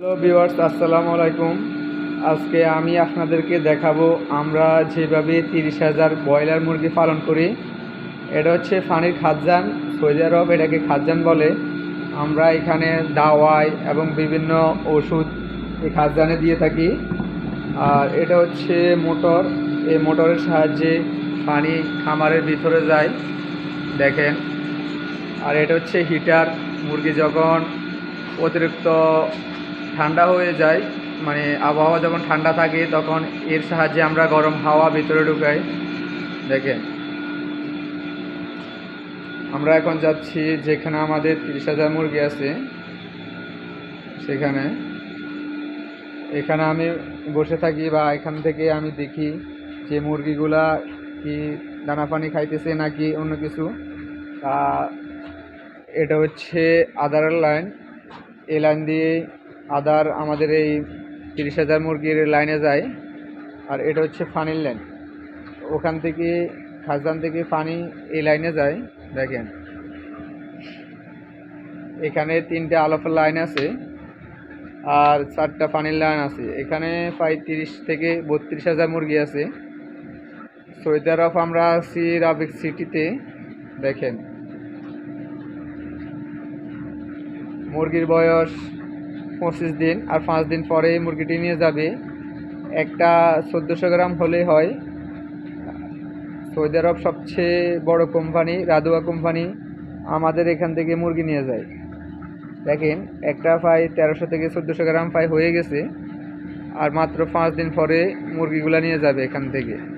Hello viewers আসসালামু আলাইকুম। আজকে আমি আপনাদেরকে দেখাবো আমরা যেভাবে তিরিশ হাজার ব্রয়লার মুরগি পালন করি। এটা হচ্ছে ফানির খাদ্যান সৌদি আরব এটাকে খাদ্যান বলে। আমরা এখানে দাওয়াই এবং বিভিন্ন ওষুধ এই খাদ্যানে দিয়ে থাকি। আর এটা হচ্ছে মোটর। এই মোটরের সাহায্যে পানি খামারের ভিতরে যায়। দেখেন। আর এটা হচ্ছে হিটার। মুরগি যখন অতিরিক্ত ঠান্ডা হয়ে যায় মানে আবহাওয়া যখন ঠান্ডা থাকে তখন এর সাহায্যে আমরা গরম হাওয়া ভিতরে ঢুকাই। দেখেন। আমরা এখন যাচ্ছি যেখানে আমাদের তিরিশ হাজার মুরগি আছে। সেখানে। এখানে আমি বসে থাকি বা এখান থেকে আমি দেখি যে মুরগিগুলা কি দানা পানি খাইতেছে নাকি অন্য কিছু। তা এটা হচ্ছে আদারের লাইন। এই লাইন দিয়ে আদার আমাদের এই তিরিশ হাজার মুরগির লাইনে যায়, আর এটা হচ্ছে পানির লাইন ওখান থেকে খাজান থেকে পানি এই লাইনে যায়, দেখেন। এখানে তিনটে আলোফের লাইন আছে, আর চারটা পানির লাইন আছে। এখানে প্রায় তিরিশ থেকে বত্রিশ হাজার মুরগি আছে। সৌদি আরব আমরা আছি রাবিক সিটিতে, দেখেন। মুরগির বয়স পঁচিশ দিন আর পাঁচ দিন পরে মুরগিটি নিয়ে যাবে। একটা চোদ্দোশো গ্রাম হলেই হয়। সৌদি আরব সবচেয়ে বড় কোম্পানি, রাদুয়া কোম্পানি, আমাদের এখান থেকে মুরগি নিয়ে যায়। দেখেন, একটা প্রায় তেরোশো থেকে চোদ্দোশো গ্রাম প্রায় হয়ে গেছে। আর মাত্র পাঁচ দিন পরে মুরগিগুলা নিয়ে যাবে এখান থেকে।